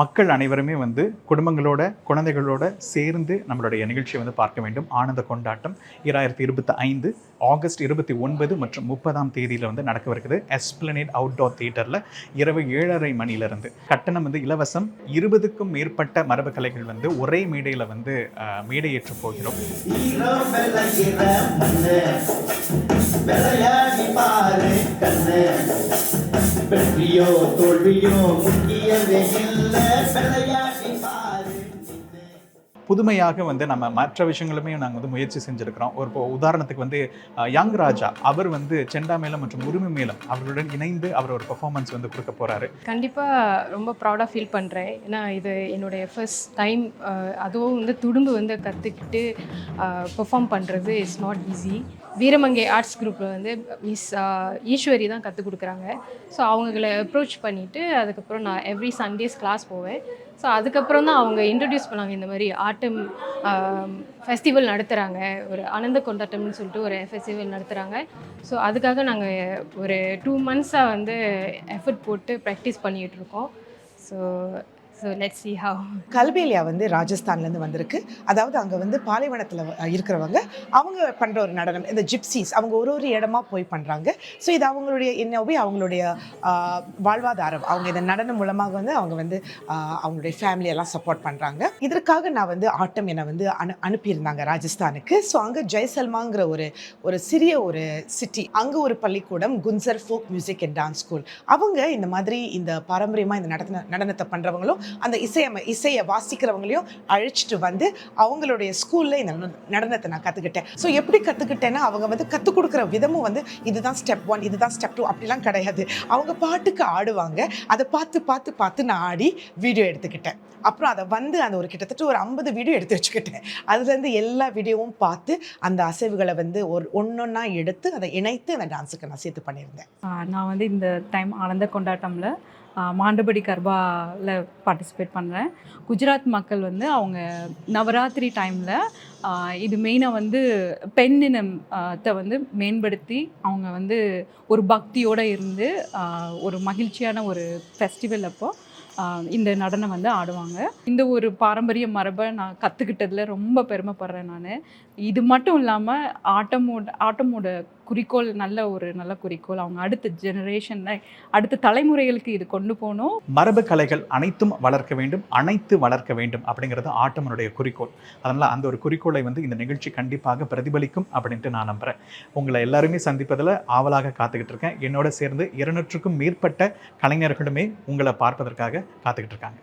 மக்கள் அனைவருமே வந்து குடும்பங்களோட குழந்தைகளோட சேர்ந்து நம்மளுடைய நிகழ்ச்சியை வந்து பார்க்க வேண்டும். ஆனந்த கொண்டாட்டம் இராயிரத்தி இருபத்தி ஐந்து ஆகஸ்ட் இருபத்தி ஒன்பது மற்றும் முப்பதாம் தேதியில் வந்து நடக்கவிருக்குது எஸ்பிளனேட் அவுட்டோர் தியேட்டரில் இரவு ஏழரை மணியிலிருந்து. கட்டணம் வந்து இலவசம். இருபதுக்கும் மேற்பட்ட மரபு கலைகள் வந்து ஒரே மேடையில் வந்து மேடையேற்ற போகிறோம். வெற்றியோ தோல்வியோ. புதுமையாக வந்து நம்ம மற்ற விஷயங்களுமே நாங்கள் வந்து முயற்சி செஞ்சுருக்கிறோம். ஒரு இப்போ உதாரணத்துக்கு வந்து யங் ராஜா அவர் வந்து செண்டா மேளம் மற்றும் உரிமை மேளம் அவர்களுடன் இணைந்து அவர் ஒரு பெர்ஃபார்மன்ஸ் வந்து கொடுக்க போறாரு. கண்டிப்பாக ரொம்ப ப்ரௌடாக ஃபீல் பண்ணுறேன் ஏன்னா இது என்னுடைய ஃபர்ஸ்ட் டைம் அதுவும் வந்து துடும்பு வந்து கற்றுக்கிட்டு பெர்ஃபார்ம் பண்ணுறது it's not easy Veeramangai arts குரூப்பில் வந்து மிஸ் ஈஸ்வரி தான் கற்றுக் கொடுக்குறாங்க. ஸோ அவங்கள அப்ரோச் பண்ணிவிட்டு அதுக்கப்புறம் நான் எவ்ரி சண்டேஸ் கிளாஸ் போவேன். ஸோ அதுக்கப்புறம் தான் அவங்க இன்ட்ரடியூஸ் பண்ணாங்க இந்த மாதிரி ஆட்டம் ஃபெஸ்டிவல் நடத்துகிறாங்க ஒரு ஆனந்த கொண்டாட்டம்னு சொல்லிட்டு ஒரு ஃபெஸ்டிவல் நடத்துகிறாங்க ஸோ அதுக்காக நாங்கள் ஒரு டூ மந்த்ஸாக வந்து எஃபர்ட் போட்டு ப்ராக்டிஸ் பண்ணிகிட்ருக்கோம் so so let see how Kalbelia வந்து ராஜஸ்தான்லேருந்து வந்திருக்கு. அதாவது அங்கே வந்து பாலைவனத்தில் இருக்கிறவங்க அவங்க பண்ணுற ஒரு நடனம் இந்த ஜிப்சிஸ் அவங்க ஒரு ஒரு இடமா போய் பண்ணுறாங்க ஸோ இது அவங்களுடைய என்னவே அவங்களுடைய வாழ்வாதாரம். அவங்க இந்த நடனம் மூலமாக வந்து அவங்க வந்து அவங்களுடைய ஃபேமிலியெல்லாம் சப்போர்ட் பண்ணுறாங்க இதற்காக நான் வந்து ஆட்டம் என்னை வந்து அனு அனுப்பியிருந்தாங்க ராஜஸ்தானுக்கு. ஸோ அங்கே ஜெய்சல்மாங்கிற ஒரு ஒரு சிறிய ஒரு சிட்டி அங்கே ஒரு பள்ளிக்கூடம் குன்சர் folk music and dance school அவங்க இந்த மாதிரி இந்த பாரம்பரியமாக இந்த நடன நடனத்தை பண்ணுறவங்களும் அந்த இசையமை இசையை வாசிக்கிறவங்களையும் அழைச்சிட்டு வந்து அவங்களுடைய ஸ்கூலில் இந்த நடனத்தை நான் கற்றுக்கிட்டேன் ஸோ எப்படி கற்றுக்கிட்டேன்னா அவங்க வந்து கற்றுக் கொடுக்குற விதமும் வந்து இதுதான் ஸ்டெப் ஒன் இதுதான் ஸ்டெப் டூ அப்படிலாம் கிடையாது. அவங்க பாட்டுக்கு ஆடுவாங்க. அதை பார்த்து பார்த்து பார்த்து நான் ஆடி வீடியோ எடுத்துக்கிட்டேன். அப்புறம் அதை வந்து அந்த ஒரு கிட்டத்தட்ட ஒரு ஐம்பது வீடியோ எடுத்து வச்சுக்கிட்டேன். அதுலேருந்து எல்லா வீடியோவும் பார்த்து அந்த அசைவுகளை வந்து ஒரு ஒன்றொன்னா எடுத்து அதை இணைத்து அந்த டான்ஸுக்கு நான் சேர்த்து பண்ணியிருந்தேன். நான் வந்து இந்த டைம் ஆனந்த கொண்டாட்டம்ல மாண்டபடி கர்பாவில் பார்ட்டிசிபேட் பண்ணுறேன் குஜராத் மக்கள் வந்து அவங்க நவராத்திரி டைமில் இது மெயினாக வந்து பெண்ணினத்தை வந்து மேம்படுத்தி அவங்க வந்து ஒரு பக்தியோடு இருந்து ஒரு மகிழ்ச்சியான ஒரு ஃபெஸ்டிவல் அப்போது இந்த நடனம் வந்து ஆடுவாங்க. இந்த ஒரு பாரம்பரிய மரபை நான் கற்றுக்கிட்டதில் ரொம்ப பெருமைப்படுறேன் நான். இது மட்டும் இல்லாமல் ஆட்டமோட ஆட்டமோட குறிக்கோள் நல்ல ஒரு நல்ல குறிக்கோள். அவங்க அடுத்த ஜெனரேஷனில் அடுத்த தலைமுறைகளுக்கு இது கொண்டு போகணும். மரபு கலைகள் அனைத்தும் வளர்க்க வேண்டும் அனைத்து வளர்க்க வேண்டும் அப்படிங்கிறது ஆட்டமனுடைய குறிக்கோள். அதனால் அந்த ஒரு குறிக்கோளை வந்து இந்த நிகழ்ச்சி கண்டிப்பாக பிரதிபலிக்கும் அப்படின்ட்டு நான் நம்புகிறேன் உங்களை எல்லாருமே சந்திப்பதில் ஆவலாக காத்துக்கிட்டு இருக்கேன். என்னோட சேர்ந்து இருநூற்றுக்கும் மேற்பட்ட கலைஞர்களுமே உங்களை பார்ப்பதற்காக காத்துக்கிட்டு இருக்காங்க.